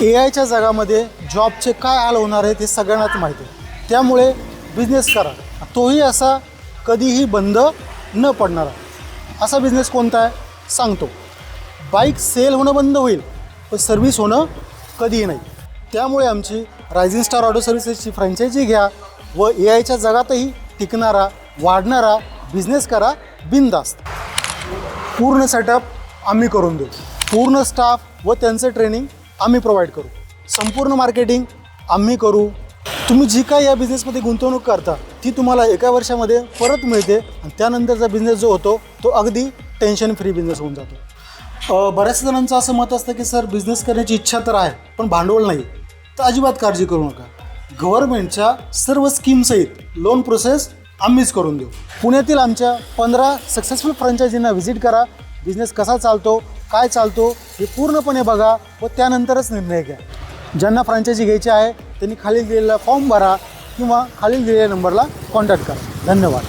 ए आयच्या जगामध्ये जॉबचे काय हाल होणार आहे ते सगळ्यांनाच माहिती आहे. त्यामुळे बिझनेस करा. तोही असा कधीही बंद न पडणारा. असा बिझनेस कोणता आहे? सांगतो. बाईक सेल होणं बंद होईल पण सर्व्हिस होणं कधीही नाही. त्यामुळे आमची रायझिंग स्टार ऑटो सर्व्हिसेसची फ्रँचायझी घ्या व ए आयच्या जगातही टिकणारा वाढणारा बिझनेस करा बिनदास्त पूर्ण सेटअप आम्ही करून देऊ. पूर्ण स्टाफ व त्यांचं ट्रेनिंग आम्ही प्रोव्हाइड करू. संपूर्ण मार्केटिंग आम्ही करू. तुम्ही जी काय या बिझनेसमध्ये गुंतवणूक करता ती तुम्हाला एका वर्षामध्ये परत मिळते आणि त्यानंतरचा बिझनेस जो होतो तो अगदी टेन्शन फ्री बिझनेस होऊन जातो. बऱ्याच जणांचं असं मत असतं की सर बिझनेस करण्याची इच्छा तर आहे पण भांडवल नाही. तर अजिबात काळजी करू नका. गव्हर्नमेंटच्या सर्व स्कीमसहित लोन प्रोसेस आम्हीच करून देऊ. पुण्यातील आमच्या पंधरा सक्सेसफुल फ्रँचायझींना व्हिजिट करा. बिझनेस कसा चालतो काय चालतो हे पूर्णपणे बघा व त्यानंतरच निर्णय घ्या. ज्यांना फ्रँचायझी घ्यायची आहे त्यांनी खाली दिलेला फॉर्म भरा किंवा खालील दिलेल्या नंबरला कॉन्टॅक्ट करा. धन्यवाद.